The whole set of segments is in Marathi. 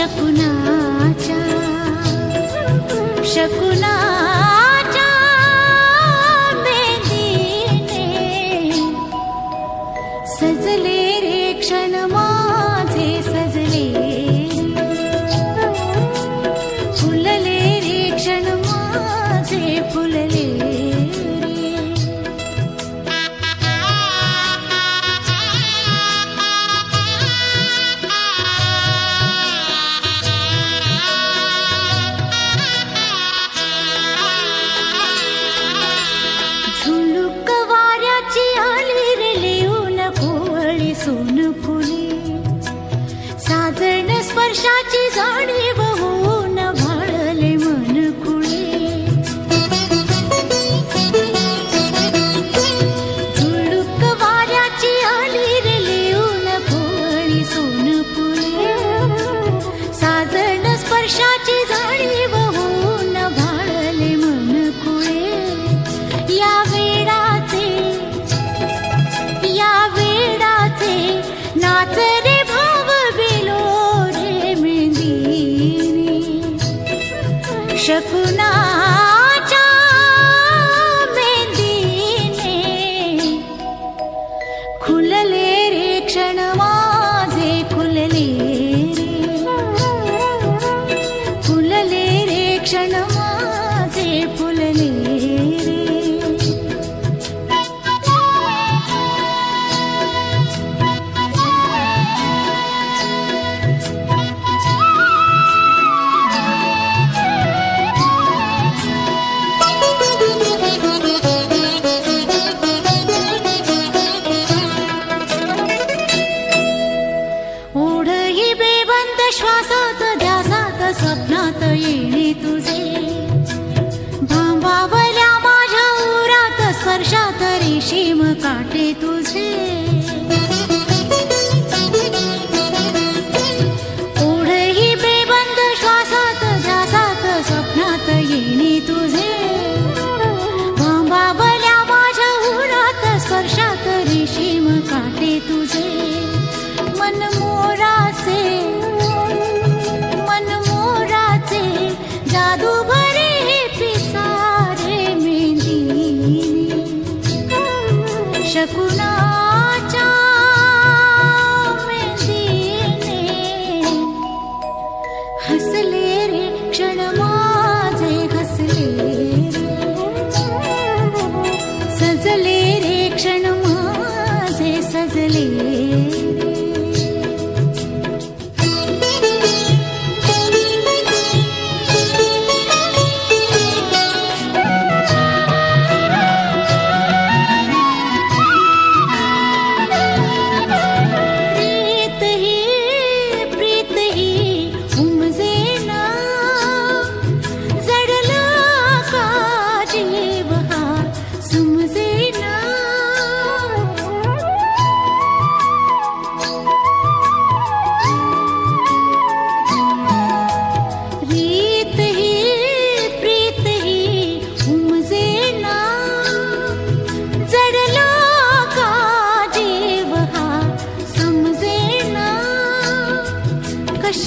सपना स्पर्शाची जाणीव होऊन भाळले मन खुळे झुळूक वाऱ्याची आली रे लिहून भोळी सोनपुळे साजण स्पर्शाची जाणीव होऊन भाळले मन खुळे या वेळाचे या वेळाचे नाचे Zimbabwe.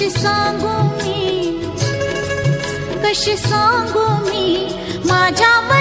कशी सांगू मी? कशी सांगू मी? माझ्या